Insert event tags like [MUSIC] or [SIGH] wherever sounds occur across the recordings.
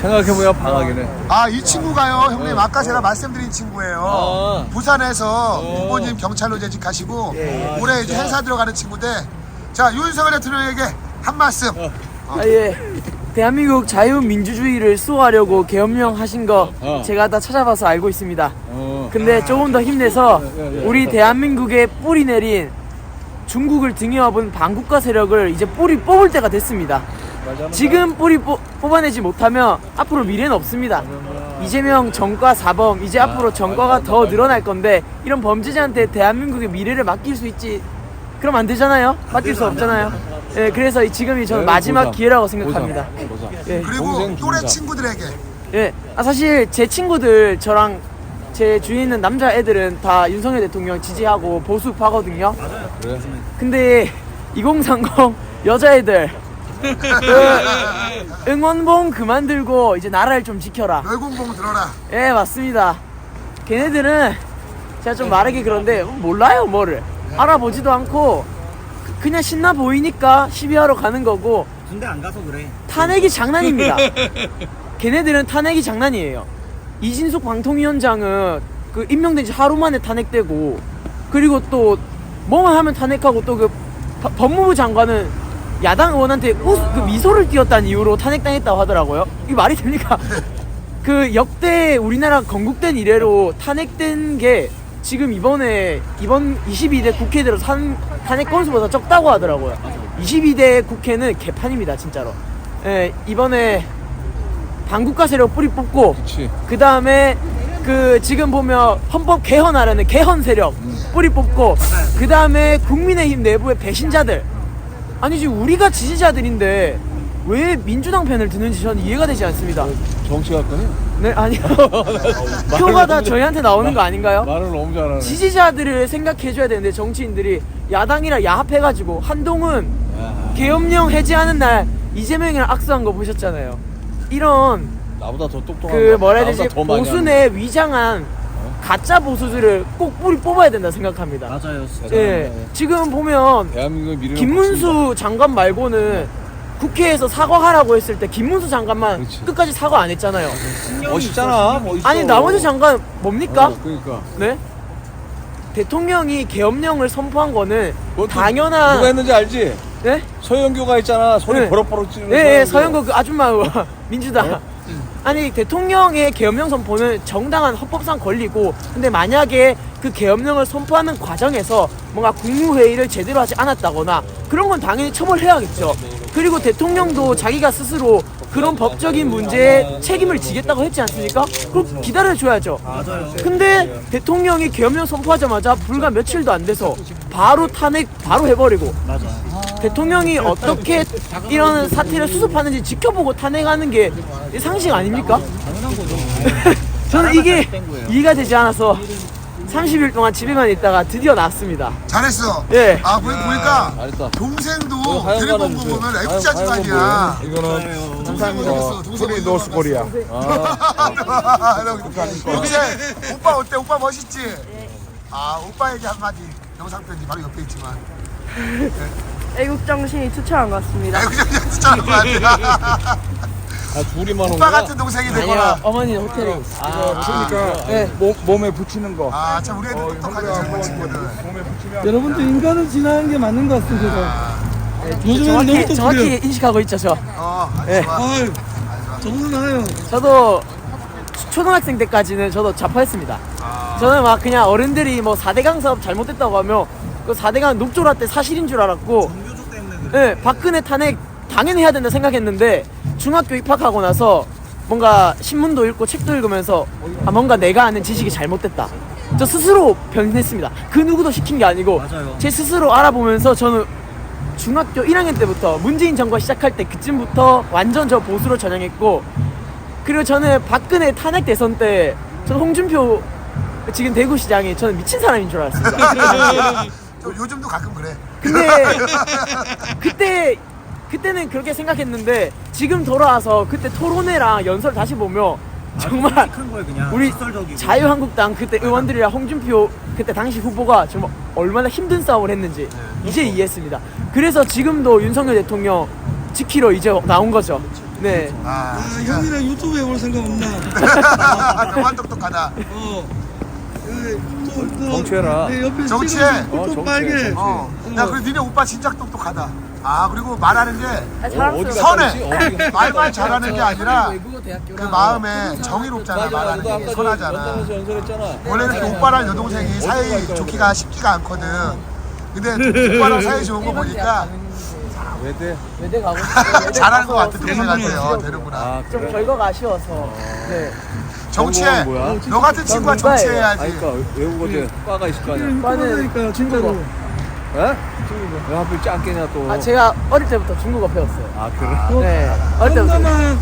생각해보면 방학이네. 아 이 친구가요 형님 아까 제가 말씀드린 친구예요 아. 부산에서 부모님 경찰로 재직하시고 올해 이제 행사 들어가는 친구인데 자 윤석열 대통령에게 한 말씀 아, 예. 대한민국 자유민주주의를 수호하려고 계엄령 하신 거 어. 제가 다 찾아봐서 알고 있습니다. 어. 근데 조금 더 힘내서 예, 예. 우리 대한민국에 뿌리 내린 중국을 등에 업은 반국가 세력을 이제 뿌리 뽑을 때가 됐습니다. 지금 뿌리 뽑, 뽑아내지 못하면 앞으로 미래는 없습니다. 이재명 정과 사범 이제 앞으로 정과가 더 늘어날 건데 이런 범죄자한테 대한민국의 미래를 맡길 수 있지 그럼 안 되잖아요. 맡길 수 없잖아요. 예, 그래서 이- 지금이 저는 네, 마지막 기회라고 생각합니다. 예. 그리고 동생 또래 중자. 친구들에게 예. 아, 사실 제 친구들 저랑 제 주위에 있는 남자 애들은 다 윤석열 대통령 지지하고 보수파거든요. 그래. 근데 2030 여자애들 그 응원봉 그만 들고 이제 나라를 좀 지켜라. 널공봉 들어라 예, 맞습니다. 걔네들은 제가 좀 말하기 그런데 몰라요, 뭐를. 알아보지도 않고 그- 그냥 신나 보이니까 시비하러 가는 거고 군대 안 가서 그래. 탄핵이 장난입니다. 걔네들은 탄핵이 장난이에요. 이진숙 방통위원장은 그 임명된 지 하루 만에 탄핵되고 그리고 또 뭐만 하면 탄핵하고 또 그 법무부 장관은 야당 의원한테 웃, 그 미소를 띄었다는 이유로 탄핵당했다고 하더라고요. 이게 말이 됩니까? [LAUGHS] 그 역대 우리나라 건국된 이래로 탄핵된 게 지금 이번에 이번 22대 국회 들어 산 탄핵 건수보다 적다고 하더라고요. 22대 국회는 개판입니다, 진짜로. 예, 이번에 반국가 세력 뿌리 뽑고. 그 다음에 그 지금 보면 헌법 개헌하라는 개헌 세력 뿌리 뽑고 그 다음에 국민의힘 내부의 배신자들 아니 지금 우리가 지지자들인데 왜 민주당 편을 드는지 저는 이해가 되지 않습니다. 정치 같더니 네 아니요 [LAUGHS] 표가 다 저희한테 나오는 거 아닌가요? 말을 너무 잘하네. 지지자들을 생각해줘야 되는데 정치인들이 야당이랑 야합해가지고 한동훈 야, 계엄령 해제하는 날 이재명이랑 악수한 거 보셨잖아요. 이런 나보다 더 똑똑한 그 거, 뭐라 해야 나보다 되지 더 많이 보수 내 위장한 가짜 보수들을 꼭 뿌리 뽑아야 된다 생각합니다. 맞아요. 진짜. 예, 지금 보면 대한민국의 미래는 김문수 장관 말고는 국회에서 사과하라고 했을 때 김문수 장관만 그렇지. 끝까지 사과 안 했잖아요. 멋있잖아. 멋있어. 아니 나머지 장관 뭡니까? 어, 그러니까. 네? 대통령이 계엄령을 선포한 거는 그것도 당연한 누가 했는지 알지? 네? 서영교가 있잖아. 소리 네. 버럭버럭 찌르는 네, 네, 서영거 그 아줌마 의원, 민주당. 어? 아니 대통령의 계엄령 선포는 정당한 헌법상 권리고 근데 만약에 그 계엄령을 선포하는 과정에서 뭔가 국무회의를 제대로 하지 않았다거나 그런 건 당연히 처벌해야겠죠. 그리고 대통령도 자기가 스스로 그런 법적인 문제에 책임을 지겠다고 했지 않습니까? 그럼 기다려줘야죠. 근데 대통령이 계엄령 선포하자마자 불과 며칠도 안 돼서 바로 탄핵 바로 해버리고. 대통령이 어떻게 이런 사태를 수습하는지 지켜보고 탄핵하는 게 상식 아닙니까? [LAUGHS] 저는 이게. 이해가 되지 않아서 30일 동안 집에만 있다가 드디어 나왔습니다. 잘했어 예. 아 보니, 보니까 잘했다. 동생도 하얀 거 드래곤 주세요. 보면 하얀- 애국자 하얀 건 집안이야 뭐예요? 이거는 동생 어디 노스 코리아. 아, 동생 오빠 어때 오빠 멋있지 아 오빠에게 한마디 영상 편지 바로 옆에 있지만 애국 정신이 투철한 것 같습니다. 애국자 진짜 오빠 아, 둘이만 온 오빠? 같은 동생이 아니요, 되거라 어머니는 호텔에 있어요. 그러니까 네. 몸, 몸에 붙이는 거. 아 참 우리 애들 똑똑하네 젊은 친구들 몸에 붙이면 여러분도 인간을 지나는 게 맞는 것 같습니다. 요즘엔 너무 정확히, 또 정확히. 인식하고 있죠, 저. 어 예. 좋아 아유, 정말 나요. 저도 초등학생 때까지는 저도 자포했습니다. 저는 막 그냥 어른들이 뭐 4대강 사업 잘못됐다고 하면 그 4대강 녹조라 때 사실인 줄 알았고 정교조 때문에 그래. 네, 박근혜 탄핵 당연히 해야 된다 생각했는데 중학교 입학하고 나서 뭔가 신문도 읽고 책도 읽으면서 아 뭔가 내가 아는 지식이 잘못됐다. 저 스스로 변했습니다. 그 누구도 시킨 게 아니고 맞아요. 제 스스로 알아보면서 저는 중학교 1학년 때부터 문재인 정권 시작할 때 그쯤부터 완전 저 보수로 전향했고 그리고 저는 박근혜 탄핵 대선 때 저는 홍준표 지금 대구시장이 저는 미친 사람인 줄 알았습니다. [LAUGHS] [LAUGHS] 저 요즘도 가끔 그래 근데 [LAUGHS] 그때 그때는 그렇게 생각했는데 지금 돌아와서 그때 토론회랑 연설 다시 보면 정말 큰 거예요 그냥. 우리 직설적이고. 자유한국당 그때 의원들이랑 홍준표 그때 당시 후보가 정말 얼마나 힘든 싸움을 했는지 이제 이해했습니다. 그래서 지금도 윤석열 대통령 지키러 이제 나온 거죠. 네. 아, 아. 형이랑 유튜브 해볼 생각 없나? [LAUGHS] 너만 똑똑하다. 어. 그, 또, 또, 정치해라. 내 옆에 정치해. 어, 정치해, 빨개. 정치해. 어. 야, 그리고 니네 오빠 진짜 똑똑하다. 아, 그리고 말하는 게 아, 자랑스러워. 선해. 어디 말만? 잘하는 게 아니라 그 마음에 맞아, 정의롭잖아. 맞아. 말하는 너게 선하잖아. 연장에서 연설했잖아. 원래는 그 오빠랑 여동생이 사이 좋기가 쉽지가 않거든. 근데 오빠랑 사이 좋은 거 보니까 왜 돼? 외대 가고 싶어요. [LAUGHS] 잘하는 것 같아. 동생한테요. 되는구나. 아, 좀 그래? 결과가 아쉬워서. 네. 정치해. 뭐야? 너 같은 친구가. 정치해야지. 그러니까 외국어제 과가 있을 거 아니야. 그러니까 진짜로. 에? 왜 하필 짱깨냐 또. 아 제가 어릴 때부터 중국어 배웠어요. 아, 그래? 네. 어릴 때부터. 한가만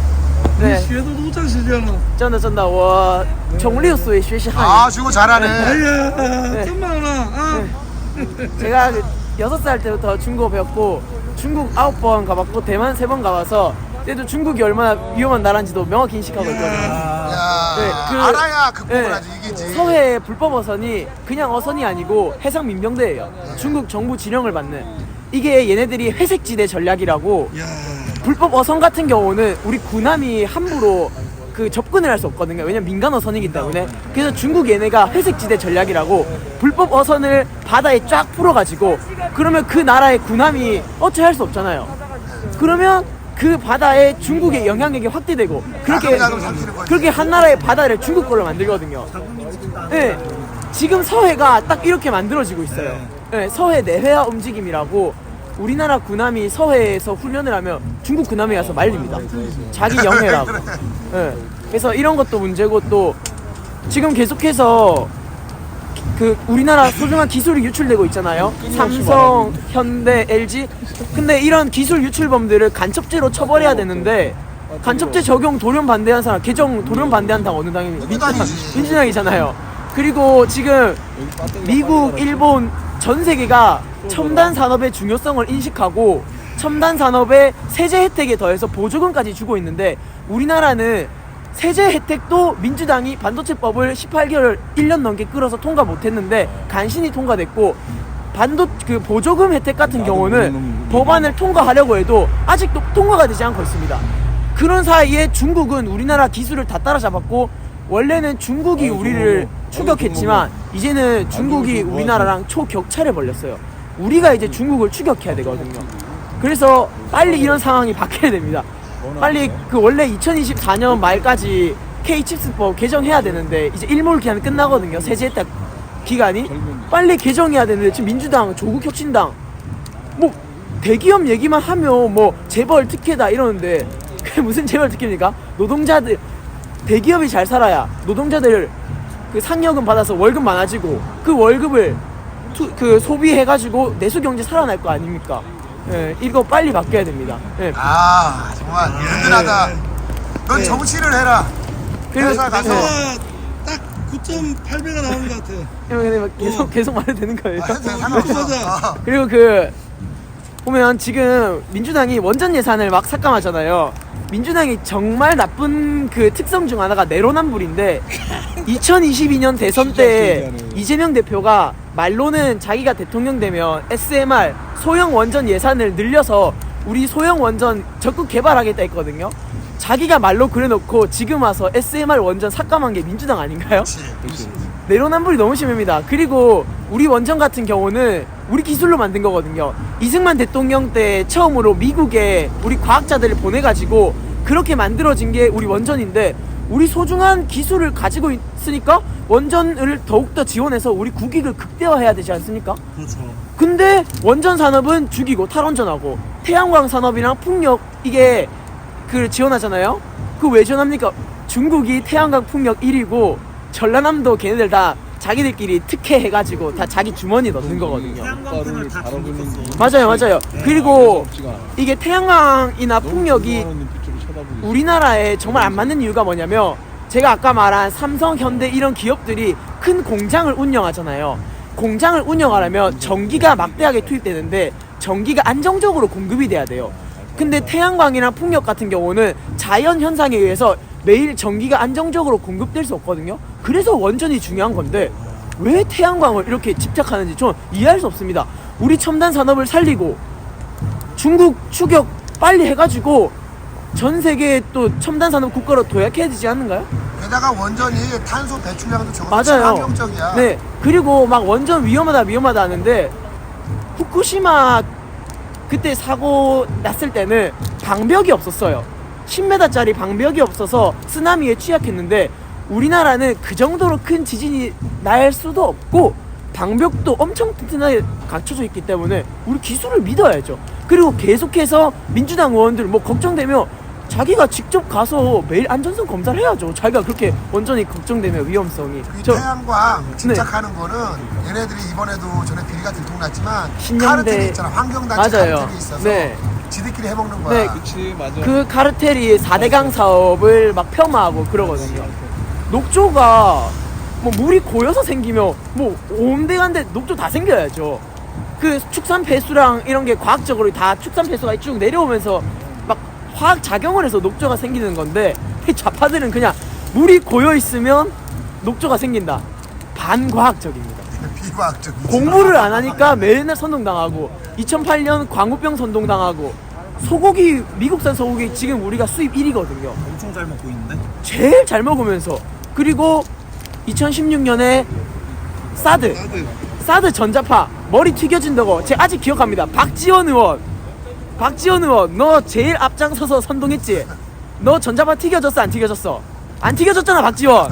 네. 네. 쉐도 도착시잖아. 真的真的，我从六岁学习汉 아, 중국 잘하네. 아야, 네. 정말 아.语。 제가 그 여섯 살 때부터 중국어 배웠고 중국 아홉 번 가봤고 대만 세 번 가봐서 그 때도 중국이 얼마나 위험한 나라인지도 명확히 인식하고 있거든요. 야, 네, 그- 알아야 극복을 네. 하지. 이게지. 서해 불법 어선이 그냥 어선이 아니고 해상 민병대예요. 중국 정부 지령을 받는. 이게 얘네들이 회색지대 전략이라고 야. 불법 어선 같은 경우는 우리 군함이 함부로 그 접근을 할 수 없거든요. 왜냐면 민간 어선이기 때문에. 그래서 중국 얘네가 회색지대 전략이라고 불법 어선을 바다에 쫙 풀어가지고 그러면 그 나라의 군함이 어찌 할 수 없잖아요. 그러면 그 바다에 중국의 영향력이 확대되고 그렇게. 그렇게 한 나라의 바다를 중국 걸로 만들거든요. 네, 지금 서해가 딱 이렇게 만들어지고 있어요. 네, 서해 내회화 움직임이라고 우리나라 군함이 서해에서 훈련을 하면 중국 군함에 가서 말립니다. 자기 영해라고. 네, [LAUGHS] 그래서 이런 것도 문제고 또 지금 계속해서 그 우리나라 소중한 기술이 유출되고 있잖아요. 삼성, 현대, LG. 근데 이런 기술 유출범들을 간첩죄로 처벌해야 되는데 간첩죄 적용 돌연 반대한 사람, 개정 돌연 반대한 당 어느 당입니까? 민주당이잖아요. 그리고 지금 미국, 일본 전 세계가 첨단 산업의 중요성을 인식하고 첨단 산업의 세제 혜택에 더해서 보조금까지 주고 있는데 우리나라는 세제 혜택도 민주당이 반도체법을 18개월 1년 넘게 끌어서 통과 못했는데 간신히 통과됐고 반도 그 보조금 혜택 같은 경우는 법안을 통과하려고 해도 아직도 통과가 되지 않고 있습니다. 그런 사이에 중국은 우리나라 기술을 다 따라잡았고 원래는 중국이 우리를 추격했지만 이제는 중국이 우리나라랑 초격차를 벌렸어요. 우리가 이제 중국을 추격해야 되거든요. 그래서 빨리 이런 상황이 바뀌어야 됩니다. 빨리 그 원래 2024년 말까지 K-칩스법 개정해야 되는데 이제 일몰 기한 끝나거든요. 세제 혜택 기간이 빨리 개정해야 되는데 지금 민주당, 조국 혁신당 뭐 대기업 얘기만 하면 뭐 재벌 특혜다 이러는데 그게 무슨 재벌 특혜입니까? 노동자들 대기업이 잘 살아야 노동자들 그 상여금 받아서 월급 많아지고 그 월급을 투, 그 소비해가지고 내수 경제 살아날 거 아닙니까? 예, 이거 빨리 바뀌어야 됩니다. 예. 아, 정말 든든하다. 넌 정치를 해라. 그리고 회사 가서 예. 딱 9.8배가 나오는 것 같아. 형, 근데 막 계속 계속 말해도 되는 거예요? 아, 상관없어. 어. 그리고 그 보면 지금 민주당이 원전 예산을 막 삭감하잖아요. 민주당이 정말 나쁜 그 특성 중 하나가 내로남불인데 [LAUGHS] 2022년 대선 때 이재명 대표가 말로는 자기가 대통령 되면 SMR 소형 원전 예산을 늘려서 우리 소형 원전 적극 개발하겠다 했거든요. 자기가 말로 그래놓고 지금 와서 SMR 원전 삭감한 게 민주당 아닌가요? 내로남불이 너무 심합니다. 그리고 우리 원전 같은 경우는 우리 기술로 만든 거거든요. 이승만 대통령 때 처음으로 미국에 우리 과학자들을 보내가지고 그렇게 만들어진 게 우리 원전인데 우리 소중한 기술을 가지고 있으니까 원전을 더욱더 지원해서 우리 국익을 극대화해야 되지 않습니까? 그렇죠. 근데 원전 산업은 죽이고 탈원전하고 태양광 산업이랑 풍력 이게 그 지원하잖아요. 그 왜 지원합니까? 중국이 태양광 풍력 1위고 전라남도 걔네들 다 자기들끼리 특혜 해가지고 다 자기 주머니 넣는 거거든요. 가루를 잘 어울리는 맞아요, 맞아요. 그리고 이게 태양광이나 풍력이 우리나라에 정말 안 맞는 이유가 뭐냐면 제가 아까 말한 삼성, 현대 이런 기업들이 큰 공장을 운영하잖아요. 공장을 운영하려면 전기가 막대하게 투입되는데 전기가 안정적으로 공급이 돼야 돼요. 근데 태양광이나 풍력 같은 경우는 자연 현상에 의해서 매일 전기가 안정적으로 공급될 수 없거든요. 그래서 원전이 중요한 건데 왜 태양광을 이렇게 집착하는지 좀 이해할 수 없습니다. 우리 첨단 산업을 살리고 중국 추격 빨리 해가지고 전 세계 또 첨단 산업 국가로 도약해야 되지 않는가요? 게다가 원전이 탄소 배출량도 적어서 맞아요. 친환경적이야. 네. 그리고 막 원전 위험하다 위험하다 하는데 후쿠시마 그때 사고 났을 때는 방벽이 없었어요. 10m짜리 방벽이 없어서 쓰나미에 취약했는데 우리나라는 그 정도로 큰 지진이 날 수도 없고 방벽도 엄청 튼튼하게 갖춰져 있기 때문에 우리 기술을 믿어야죠. 그리고 계속해서 민주당 의원들 뭐 걱정되면 자기가 직접 가서 매일 안전성 검사를 해야죠. 자기가 그렇게 원전이 걱정되면 위험성이. 그저 태양광 집착하는 거는 얘네들이 이번에도 전에 비리가 들통났지만 신년대- 카르텔이 있잖아 환경단체 맞아요. 카르텔이 있어서 네. 지들끼리 해먹는 거야. 네. 그치 맞아. 그 카르텔이 4대강 사업을 막 폄하하고 그러거든요. 녹조가 뭐 물이 고여서 생기면 뭐 온데간데 녹조 다 생겨야죠. 그 축산 배수랑 이런 게 과학적으로 다 축산 배수가 쭉 내려오면서 막 화학 작용을 해서 녹조가 생기는 건데 이 좌파들은 그냥 물이 고여 있으면 녹조가 생긴다. 반과학적입니다. 비과학적이지. 공부를 안 하니까 매일날 선동당하고 2008년 광우병 선동당하고 소고기 미국산 소고기 지금 우리가 수입 1위거든요. 엄청 잘 먹고 있는데? 제일 잘 먹으면서 그리고 2016년에 사드 사드 전자파 머리 튀겨진다고 제가 아직 기억합니다. 박지원 의원 박지원 의원 너 제일 앞장서서 선동했지? 너 전자파 튀겨졌어 안 튀겨졌어? 안 튀겨졌잖아 박지원.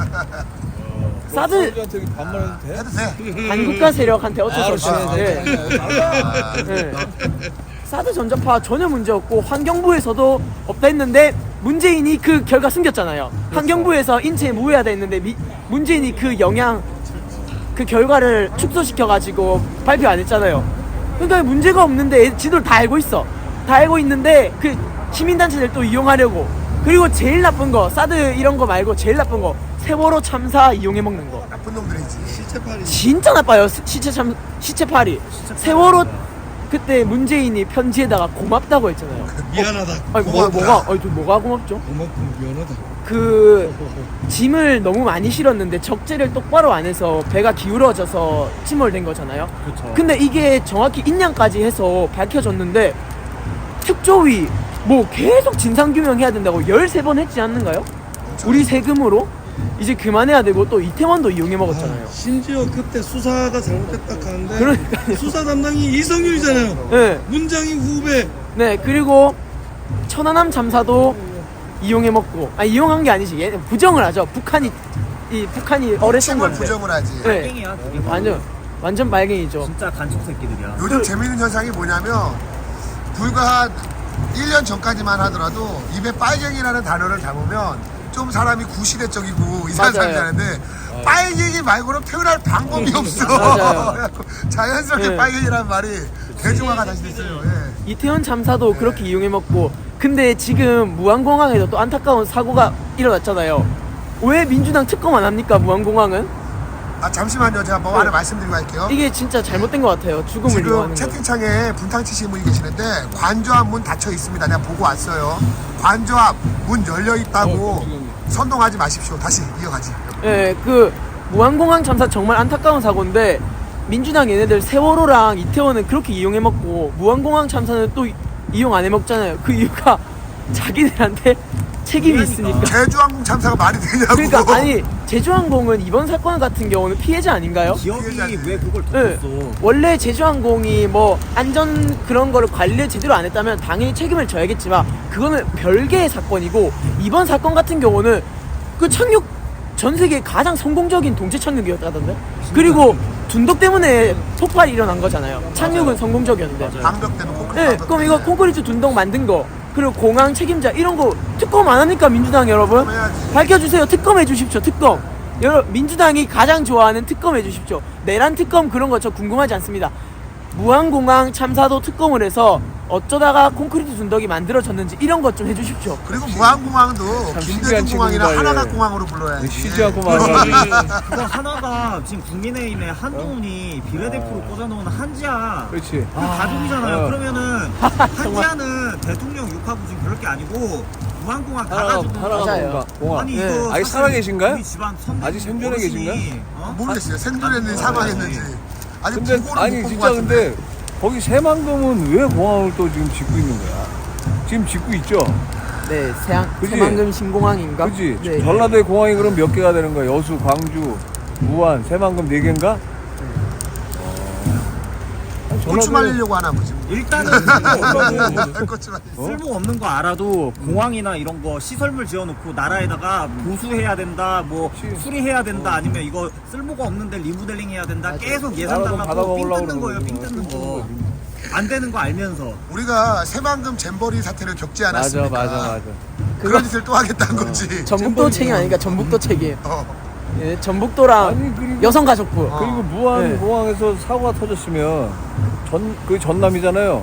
사드 사드한테 반말해도 돼? 해도 돼. [LAUGHS] 반국가 세력한테 어쩔 수 없이 네. 아, 네. 사드 전자파 전혀 문제 없고 환경부에서도 없다 했는데 문재인이 그 결과 숨겼잖아요. 환경부에서 인체에 무해하다 했는데 미, 문재인이 그 영향 그 결과를 축소시켜 가지고 발표 안 했잖아요. 그러니까 문제가 없는데 지들 다 알고 있어. 다 알고 있는데 그 시민단체들 또 이용하려고 그리고 제일 나쁜 거 사드 이런 거 말고 제일 나쁜 거 세월호 참사 이용해 먹는 거. 나쁜 놈들이지. 진짜 나빠요 시- 시체 참 시체팔이 세월호 그때 문재인이 편지에다가 고맙다고 했잖아요. [LAUGHS] 미안하다. 아니 뭐, 고맙다. 뭐가 아니 저 뭐가 고맙죠? 그만큼 미안하다. 그 짐을 너무 많이 실었는데 적재를 똑바로 안 해서 배가 기울어져서 침몰된 거잖아요. 근데 이게 정확히 인양까지 해서 밝혀졌는데 특조위 뭐 계속 진상 규명해야 된다고 13번 했지 않는가요? 우리 세금으로 이제 그만해야 되고 또 이태원도 이용해 먹었잖아요. 심지어 그때 수사가 잘못됐다 하는데 그러니까요. 수사 담당이 이성윤이잖아요. 네. 문장이 후배. 네 그리고 천안함 참사도 이용해 먹고 아 이용한 게 아니지 얘 부정을 하죠 북한이 이 북한이 어렸던 책을 건데 부정을 하지. 네 땡이야 그게. 완전 완전 발갱이죠 진짜 간첩 새끼들이야 요즘 재밌는 현상이 뭐냐면 불과 한 1년 전까지만 하더라도 입에 빨갱이라는 단어를 담으면 좀 사람이 구시대적이고 이상한 맞아요. 사람이 하는데 빨갱이 말고는 표현할 방법이 [LAUGHS] 없어. 맞아요. [LAUGHS] 자연스럽게 네. 빨갱이라는 말이 대중화가 다시 됐어요. 예. 이태원 참사도 그렇게 이용해 먹고 근데 지금 무안공항에서 또 안타까운 사고가 일어났잖아요 왜 민주당 특검 안 합니까 무안공항은 아 잠시만요. 제가 뭐 하나 말씀드리고 갈게요. 이게 진짜 잘못된 것 같아요 죽음을 지금 이용하는 거 채팅창에 분탕 치시는 분이 계시는데 관저 앞 문 닫혀 있습니다. 내가 보고 왔어요. 관저 앞 문 열려 있다고 선동하지 마십시오. 다시 이어가지. 예, 그 무안공항 참사 정말 안타까운 사고인데 민주당 얘네들 세월호랑 이태원은 그렇게 이용해 먹고 무안공항 참사는 또 이- 이용 안 해 먹잖아요. 그 이유가 [LAUGHS] 자기들한테 책임이 있으니까. 제주항공 참사가 말이 되냐고. 그러니까 아니 제주항공은 이번 사건 같은 경우는 피해자 아닌가요? 기업이 왜 그걸 네. 덮었어? 원래 제주항공이 뭐 안전 그런 거를 관리를 제대로 안 했다면 당연히 책임을 져야겠지만 그거는 별개의 사건이고 이번 사건 같은 경우는 그 착륙 전 세계 가장 성공적인 동체 착륙이었다던데? 그리고 둔덕 때문에 폭발이 일어난 거잖아요. 착륙은 성공적이었는데. 방벽 때문에 콘크리트 네, 방벽 그럼 이거 때문에. 콘크리트 둔덕 만든 거 그리고 공항 책임자 이런 거 특검 안 합니까 민주당 여러분? 밝혀주세요. 특검 해주십시오. 특검. 여러 민주당이 가장 좋아하는 특검 해주십시오. 내란 특검 그런 거 저 궁금하지 않습니다. 무한공항 참사도 특검을 해서 어쩌다가 콘크리트 둔덕이 만들어졌는지 이런 것 좀 해주십시오. 그리고 무한공항도 참 김대중 공항이나 하나가 예. 공항으로 불러야지. 쉬지 않고 말하는 그거 하나가 지금 국민의힘에 한동훈이 비례대표로 꽂아놓은 한지아 그렇지. 그 가족이잖아요. 어. 그러면은 [LAUGHS] 한지아는 대통령 욕하고 지금 그럴 게 아니고 무한공항 하나가 가가지고 하나가. 뭔가 공항. 아니 네. 이거 아직 사실 살아계신가요? 우리 집안 선배 아직 생존해 계신가요? 어? 모르겠어요. 생존했는지 사망했는지. 아직 근데 아니 진짜 것 같은데. 근데 거기 새만금은 왜 공항을 또 지금 짓고 있는 거야? 지금 짓고 있죠. 네, 새양, 그지? 새만금 신공항인가? 그지? 네. 전라도의 공항이 그럼 몇 개가 되는 거야? 여수, 광주, 무안, 새만금 네 개인가? 어. 고추 말리려고 하나 보지. 일단은 고추 말리. [LAUGHS] 쓸모 없는 거 알아도 공항이나 이런 거 시설물 지어놓고 나라에다가 보수해야 된다, 뭐. 수리해야 된다, 아니면 이거 쓸모가 없는데 리모델링 해야 된다. 계속 예산 나라 달라고 삥 받아먹으려고 뜯는 거예요, 삥 그러는 뜯는. 거. 안 되는 거 알면서. 우리가 새만금 잼버리 사태를 겪지 맞아, 않았습니까? 맞아, 맞아. 그런 짓을 또 하겠다는 거지. [LAUGHS] 전북도 책임 아니니까 전북도 책임. 어. 예, 전북도랑 아니, 그리고, 여성가족부. 그리고 무안 네. 공항에서 사고가 터졌으면 전, 그 전남이잖아요.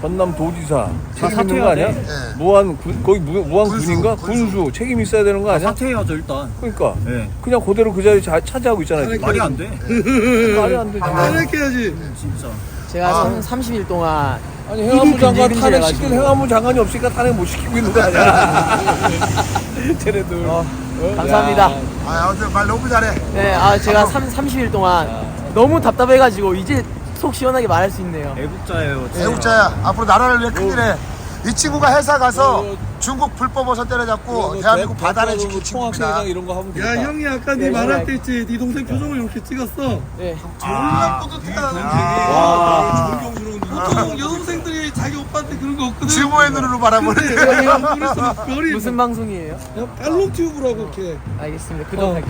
전남 도지사 책임 있는 거 아니야? 사퇴해야 돼. 무안 군, 거기 무, 무안 군수, 군인가? 군수. 군수. 책임 있어야 되는 거 아니야? 사퇴해야죠 일단. 그러니까 예. 그냥 그대로 그 자리 자, 차지하고 있잖아요. 지금. 말이 안 돼. [LAUGHS] 말이 안 되지. 이렇게 해야지. 진짜. 제가 아. 한 30일 동안 아니 행안부 장관 근질근질 탄핵 해가지고. 시킨 행안부 장관이 없으니까 탄핵 못 시키고 있는 거 아니야? [LAUGHS] 쟤네들. 어, 감사합니다. 아, 아무튼 말 너무 잘해. 네, 아 제가 3, 30일 동안 너무 답답해가지고 이제 속 시원하게 말할 수 있네요. 애국자예요. 진짜. 애국자야. 앞으로 나라를 위해 큰일 해. 이 친구가 회사 가서 중국 불법 어선 때려잡고 대한민국 바다를 지킨 친구입니다. 총학생회장 이런 거 하면 야 되겠다. 형이 아까 네, 네 말할 네. 때 있지 네 동생 표정을 이렇게 찍었어 네. 졸라 뿌듯해하는 와. 보통 여동생들이 자기 오빠한테 그런 거 없거든 증오의 눈으로 바라보는데. 근데 그래서 별이 무슨 방송이에요? 팔롱 튜브라고 이렇게 알겠습니다. 그동안 어.